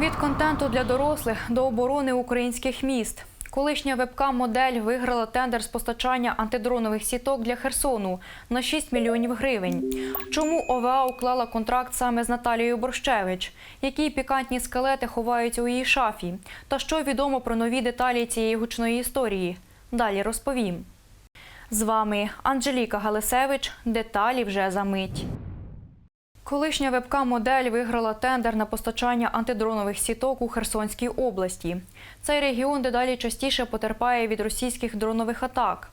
Від контенту для дорослих до оборони українських міст. Колишня вебкам-модель виграла тендер з постачання антидронових сіток для Херсону на 6 мільйонів гривень. Чому ОВА уклала контракт саме з Наталією Борщевич? Які пікантні скелети ховаються у її шафі? Та що відомо про нові деталі цієї гучної історії? Далі розповім. З вами Анжеліка Галисевич. Деталі вже за мить. Колишня вебкам-модель виграла тендер на постачання антидронових сіток у Херсонській області. Цей регіон дедалі частіше потерпає від російських дронових атак.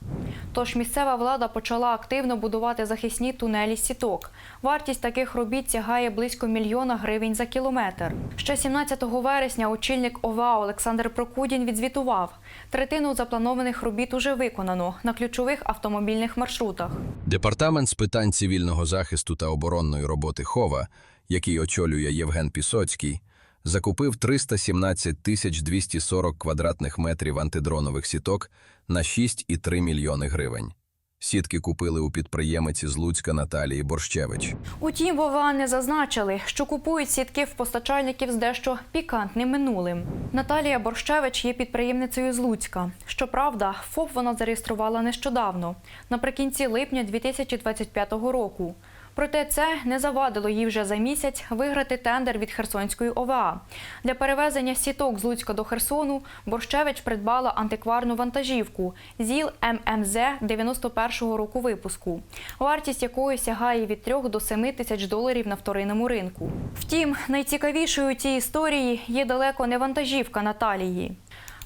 Тож місцева влада почала активно будувати захисні тунелі сіток. Вартість таких робіт сягає близько мільйона гривень за кілометр. Ще 17 вересня очільник ОВА Олександр Прокудін відзвітував, третину запланованих робіт уже виконано на ключових автомобільних маршрутах. Департамент з питань цивільного захисту та оборонної роботи ХОВА, який очолює Євген Пісоцький, закупив 317 тисяч 240 квадратних метрів антидронових сіток на 6,3 мільйони гривень. Сітки купили у підприємиці з Луцька Наталії Борщевич. Утім, в ОВА не зазначили, що купують сітки в постачальників з дещо пікантним минулим. Наталія Борщевич є підприємницею з Луцька. Щоправда, ФОП вона зареєструвала нещодавно, наприкінці липня 2025 року. Проте це не завадило їй вже за місяць виграти тендер від Херсонської ОВА. Для перевезення сіток з Луцька до Херсону Борщевич придбала антикварну вантажівку ЗІЛ ММЗ 91-го року випуску, вартість якої сягає від 3 до 7 тисяч доларів на вторинному ринку. Втім, найцікавішою у цій історії є далеко не вантажівка Наталії.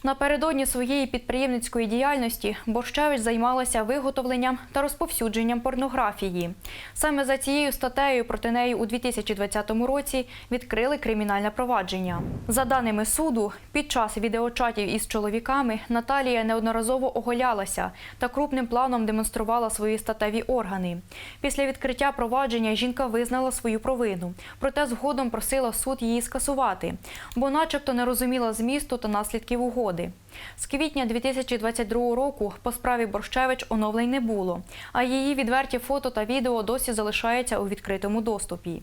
Напередодні своєї підприємницької діяльності Борщевич займалася виготовленням та розповсюдженням порнографії. Саме за цією статтею проти неї у 2020 році відкрили кримінальне провадження. За даними суду, під час відеочатів із чоловіками Наталія неодноразово оголялася та крупним планом демонструвала свої статеві органи. Після відкриття провадження жінка визнала свою провину, проте згодом просила суд її скасувати, бо, начебто, не розуміла змісту та наслідків угоди. З квітня 2022 року по справі Борщевич оновлень не було, а її відверті фото та відео досі залишаються у відкритому доступі.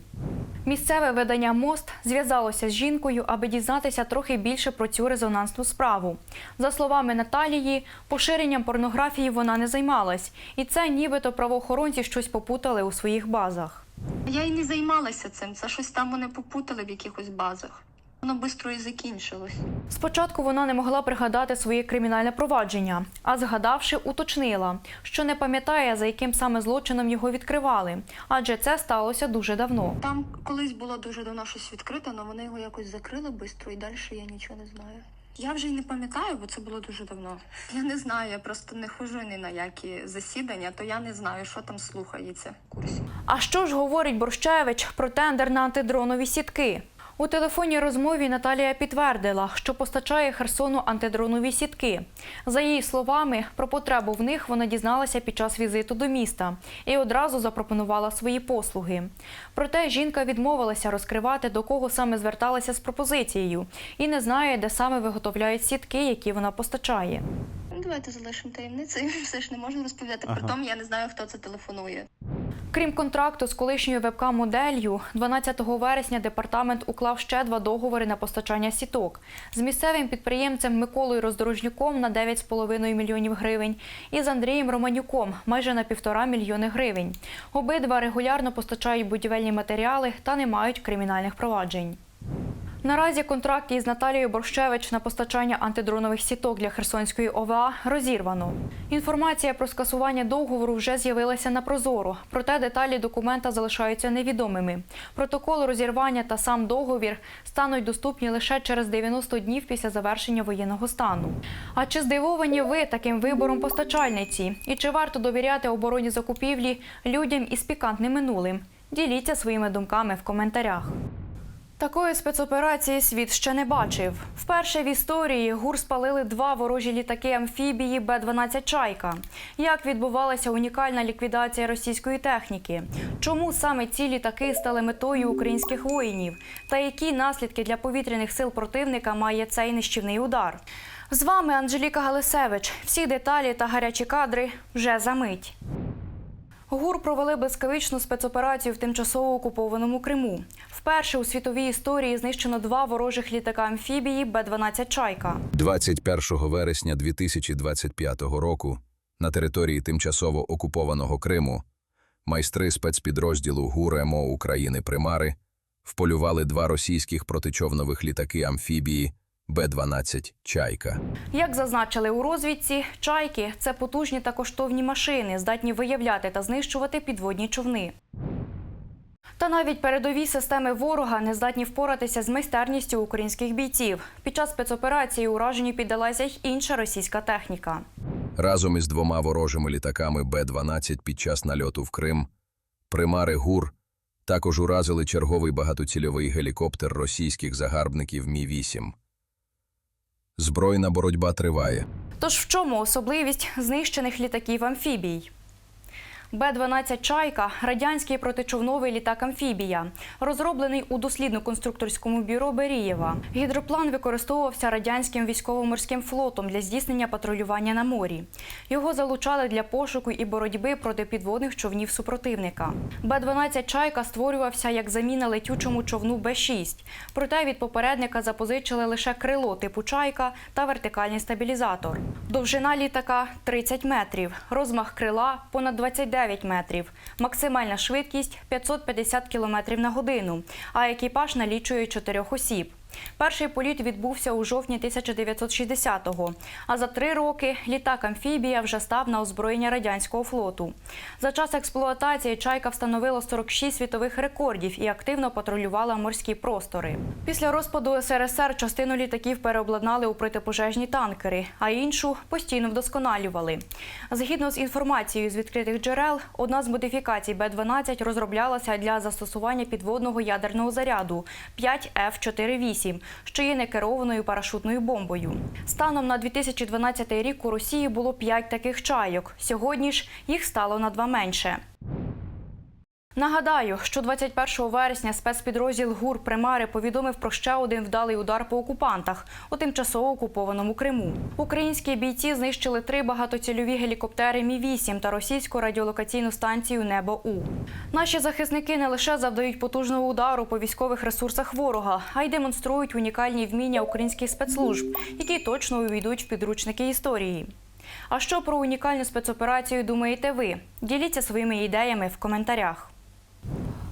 Місцеве видання Мост зв'язалося з жінкою, аби дізнатися трохи більше про цю резонансну справу. За словами Наталії, поширенням порнографії вона не займалась, і це нібито правоохоронці щось попутали у своїх базах. Я і не займалася цим. Це щось там вони попутали в якихось базах. Воно швидко і закінчилось. Спочатку вона не могла пригадати своє кримінальне провадження, а згадавши, уточнила, що не пам'ятає, за яким саме злочином його відкривали, адже це сталося дуже давно. Там колись було дуже давно щось відкрито, але вони його якось закрили швидко і далі я нічого не знаю. Я вже й не пам'ятаю, бо це було дуже давно. Я не знаю, я просто не ходжу ні на які засідання, то я не знаю, що там слухається в курсі. А що ж говорить Борщевич про тендер на антидронові сітки? У телефонній розмові Наталія підтвердила, що постачає Херсону антидронові сітки. За її словами, про потребу в них вона дізналася під час візиту до міста і одразу запропонувала свої послуги. Проте жінка відмовилася розкривати, до кого саме зверталася з пропозицією, і не знає, де саме виготовляють сітки, які вона постачає. Ну, давайте залишимо таємницею. Все ж не можу розповідати. Ага. Притом я не знаю, хто це телефонує. Крім контракту з колишньою вебкам-моделлю, 12 вересня департамент уклав ще два договори на постачання сіток з місцевим підприємцем Миколою Роздорожнюком на 9,5 мільйонів гривень і з Андрієм Романюком майже на півтора мільйони гривень. Обидва регулярно постачають будівельні матеріали та не мають кримінальних проваджень. Наразі контракт із Наталією Борщевич на постачання антидронових сіток для Херсонської ОВА розірвано. Інформація про скасування договору вже з'явилася на Прозоро, проте деталі документа залишаються невідомими. Протокол розірвання та сам договір стануть доступні лише через 90 днів після завершення воєнного стану. А чи здивовані ви таким вибором постачальниці? І чи варто довіряти обороні закупівлі людям із пікантним минулим? Діліться своїми думками в коментарях. Такої спецоперації світ ще не бачив. Вперше в історії ГУР спалили два ворожі літаки амфібії Б-12 Чайка. Як відбувалася унікальна ліквідація російської техніки? Чому саме ці літаки стали метою українських воїнів? Та які наслідки для повітряних сил противника має цей нищівний удар? З вами Анжеліка Галисевич. Всі деталі та гарячі кадри вже за мить. ГУР провели блискавичну спецоперацію в тимчасово окупованому Криму. Вперше у світовій історії знищено два ворожих літака амфібії Б-12 Чайка. 21 вересня 2025 року на території тимчасово окупованого Криму майстри спецпідрозділу ГУР МО України Примари вполювали два російських протичовнових літаки амфібії Б-12 Чайка. Як зазначили у розвідці, чайки це потужні та коштовні машини, здатні виявляти та знищувати підводні човни. Та навіть передові системи ворога не здатні впоратися з майстерністю українських бійців. Під час спецоперації ураженню піддалася й інша російська техніка. Разом із двома ворожими літаками Б-12 під час нальоту в Крим примари ГУР також уразили черговий багатоцільовий гелікоптер російських загарбників Мі-8. Збройна боротьба триває. Тож в чому особливість знищених літаків амфібій? Б-12 Чайка радянський протичовновий літак амфібія, розроблений у дослідно-конструкторському бюро Берієва. Гідроплан використовувався радянським військово-морським флотом для здійснення патрулювання на морі. Його залучали для пошуку і боротьби проти підводних човнів супротивника. Б-12 Чайка створювався як заміна летючому човну Б-6. Проте від попередника запозичили лише крило типу Чайка та вертикальний стабілізатор. Довжина літака 30 метрів, розмах крила понад 29 метрів, максимальна швидкість 550 км на годину, а екіпаж налічує 4 осіб. Перший політ відбувся у жовтні 1960-го, а за три роки літак амфібія вже став на озброєння радянського флоту. За час експлуатації чайка встановила 46 світових рекордів і активно патрулювала морські простори. Після розпаду СРСР частину літаків переобладнали у протипожежні танкери, а іншу постійно вдосконалювали. Згідно з інформацією з відкритих джерел, одна з модифікацій Б-12 розроблялася для застосування підводного ядерного заряду 5F-48, що є некерованою парашутною бомбою. Станом на 2012 рік у Росії було 5 таких чайок. Сьогодні ж їх стало на два менше. Нагадаю, що 21 вересня спецпідрозділ ГУР Примари повідомив про ще один вдалий удар по окупантах у тимчасово окупованому Криму. Українські бійці знищили три багатоцільові гелікоптери Мі-8 та російську радіолокаційну станцію Небо У. Наші захисники не лише завдають потужного удару по військових ресурсах ворога, а й демонструють унікальні вміння українських спецслужб, які точно увійдуть в підручники історії. А що про унікальну спецоперацію думаєте ви? Діліться своїми ідеями в коментарях.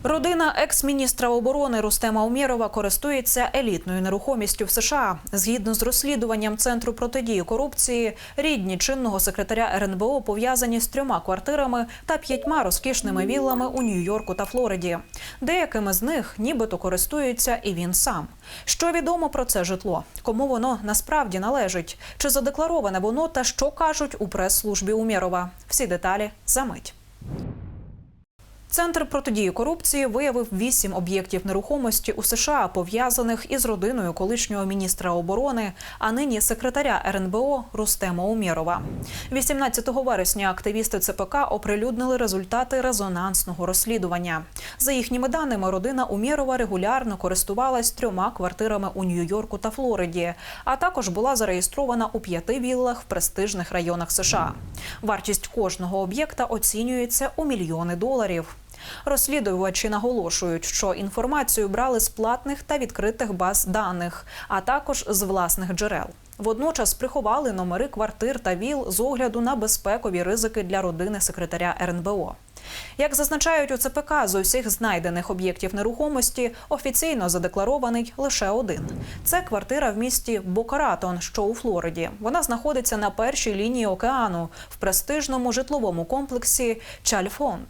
Родина екс-міністра оборони Рустема Умєрова користується елітною нерухомістю в США. Згідно з розслідуванням Центру протидії корупції, рідні чинного секретаря РНБО пов'язані з трьома квартирами та п'ятьма розкішними віллами у Нью-Йорку та Флориді. Деякими з них нібито користується і він сам. Що відомо про це житло? Кому воно насправді належить? Чи задеклароване воно та що кажуть у прес-службі Умєрова? Всі деталі за мить. Центр протидії корупції виявив вісім об'єктів нерухомості у США, пов'язаних із родиною колишнього міністра оборони, а нині секретаря РНБО Рустема Умєрова. 18 вересня активісти ЦПК оприлюднили результати резонансного розслідування. За їхніми даними, родина Умєрова регулярно користувалась трьома квартирами у Нью-Йорку та Флориді, а також була зареєстрована у п'яти віллах в престижних районах США. Вартість кожного об'єкта оцінюється у мільйони доларів. Розслідувачі наголошують, що інформацію брали з платних та відкритих баз даних, а також з власних джерел. Водночас приховали номери квартир та віл з огляду на безпекові ризики для родини секретаря РНБО. Як зазначають у ЦПК, з усіх знайдених об'єктів нерухомості офіційно задекларований лише один. Це квартира в місті Бокаратон, що у Флориді. Вона знаходиться на першій лінії океану в престижному житловому комплексі Чальфонд.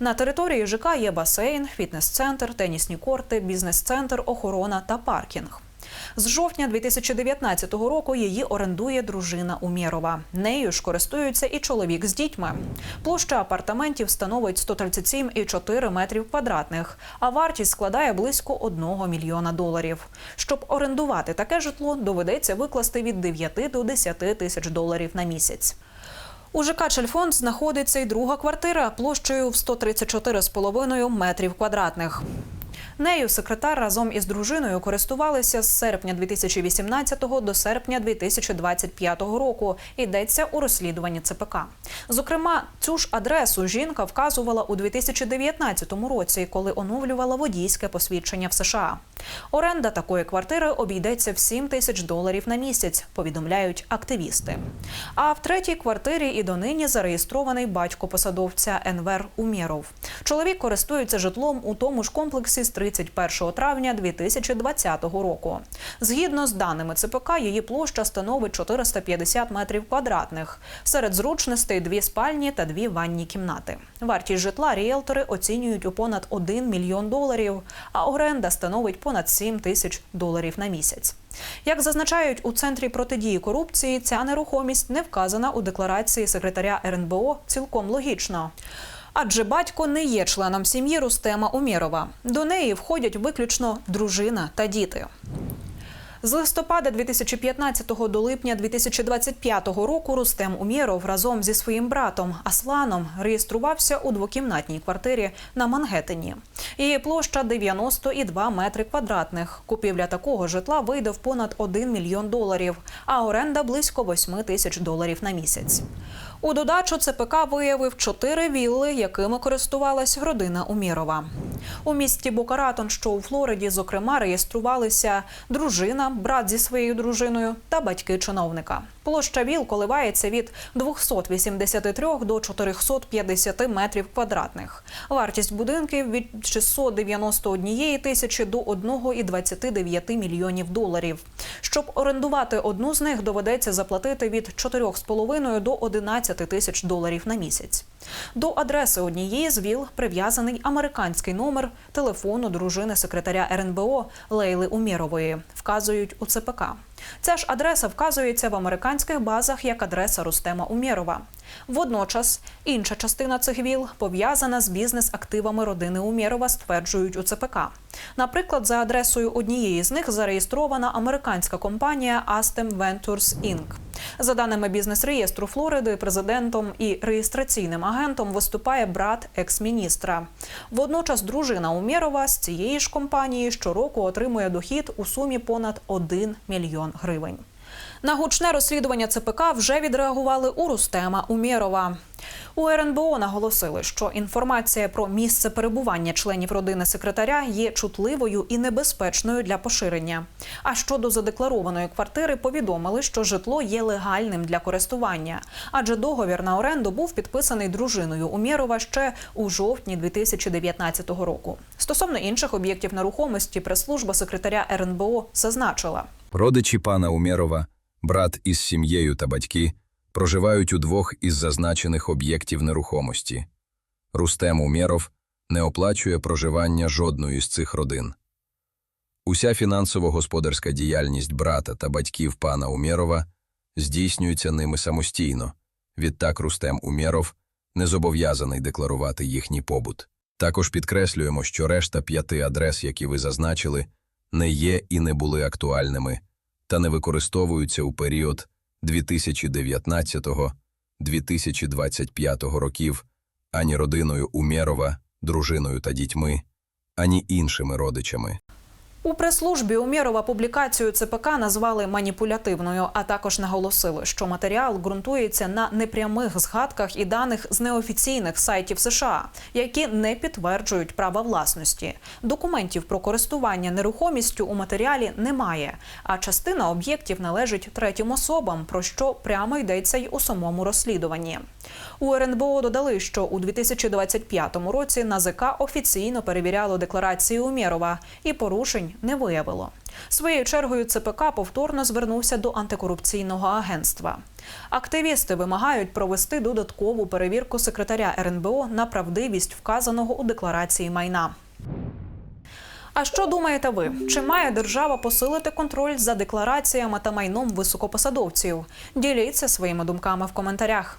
На території ЖК є басейн, фітнес-центр, тенісні корти, бізнес-центр, охорона та паркінг. З жовтня 2019 року її орендує дружина Умєрова. Нею ж користується і чоловік з дітьми. Площа апартаментів становить 137,4 метрів квадратних, а вартість складає близько 1 мільйона доларів. Щоб орендувати таке житло, доведеться викласти від 9 до 10 тисяч доларів на місяць. У ЖК Чельфонд знаходиться й друга квартира площею в 134,5 метрів квадратних. Нею секретар разом із дружиною користувалися з серпня 2018 до серпня 2025 року. Йдеться у розслідуванні ЦПК. Зокрема, цю ж адресу жінка вказувала у 2019 році, коли оновлювала водійське посвідчення в США. Оренда такої квартири обійдеться в 7 тисяч доларів на місяць, повідомляють активісти. А в третій квартирі і донині зареєстрований батько посадовця Енвер Умєров. Чоловік користується житлом у тому ж комплексі з 31 травня 2020 року. Згідно з даними ЦПК, її площа становить 450 метрів квадратних. Серед зручностей дві спальні та дві ванні кімнати. Вартість житла ріелтори оцінюють у понад 1 мільйон доларів, а оренда становить понад 7 тисяч доларів на місяць. Як зазначають у центрі протидії корупції, ця нерухомість не вказана у декларації секретаря РНБО цілком логічно. Адже батько не є членом сім'ї Рустема Умєрова. До неї входять виключно дружина та діти. З листопада 2015 до липня 2025 року Рустем Умєров разом зі своїм братом Асланом реєструвався у двокімнатній квартирі на Мангеттені. Її площа 92 метри квадратних. Купівля такого житла вийде в понад 1 мільйон доларів, а оренда близько 8 тисяч доларів на місяць. У додачу ЦПК виявив чотири вілли, якими користувалась родина Умірова. У місті Бокаратон, що у Флориді, зокрема, реєструвалися дружина, брат зі своєю дружиною та батьки чиновника. Площа віл коливається від 283 до 450 метрів квадратних. Вартість будинків від 691 тисячі до 1,29 мільйонів доларів. Щоб орендувати одну з них, доведеться заплатити від 4,5 до 11 тисяч доларів на місяць. До адреси однієї з віл прив'язаний американський номер телефону дружини секретаря РНБО Лейли Умєрової, вказують у ЦПК. Ця ж адреса вказується в американських базах як адреса Рустема Умєрова. Водночас інша частина цих віл пов'язана з бізнес-активами родини Умєрова, стверджують у ЦПК. Наприклад, за адресою однієї з них зареєстрована американська компанія Astem Ventures Inc. За даними бізнес-реєстру Флориди, президентом і реєстраційним агентом виступає брат екс-міністра. Водночас дружина Умєрова з цієї ж компанії щороку отримує дохід у сумі понад 1 мільйон гривень. На гучне розслідування ЦПК вже відреагували у Рустема Умєрова. У РНБО наголосили, що інформація про місце перебування членів родини секретаря є чутливою і небезпечною для поширення. А щодо задекларованої квартири, повідомили, що житло є легальним для користування, адже договір на оренду був підписаний дружиною Умєрова ще у жовтні 2019 року. Стосовно інших об'єктів нерухомості, прес-служба секретаря РНБО зазначила. Родичі пана Умєрова, брат із сім'єю та батьки, проживають у двох із зазначених об'єктів нерухомості. Рустем Умєров не оплачує проживання жодної з цих родин. Уся фінансово-господарська діяльність брата та батьків пана Умєрова здійснюється ними самостійно. Відтак Рустем Умєров не зобов'язаний декларувати їхній побут. Також підкреслюємо, що решта п'яти адрес, які ви зазначили, не є і не були актуальними та не використовуються у період 2019-2025 років ані родиною Умєрова, дружиною та дітьми, ані іншими родичами. У прес-службі Умєрова публікацію ЦПК назвали маніпулятивною, а також наголосили, що матеріал ґрунтується на непрямих згадках і даних з неофіційних сайтів США, які не підтверджують права власності. Документів про користування нерухомістю у матеріалі немає, а частина об'єктів належить третім особам, про що прямо йдеться й у самому розслідуванні. У РНБО додали, що у 2025 році НАЗК офіційно перевіряло декларації Умєрова і порушень не виявило. Своєю чергою ЦПК повторно звернувся до антикорупційного агентства. Активісти вимагають провести додаткову перевірку секретаря РНБО на правдивість вказаного у декларації майна. А що думаєте ви? Чи має держава посилити контроль за деклараціями та майном високопосадовців? Діліться своїми думками в коментарях.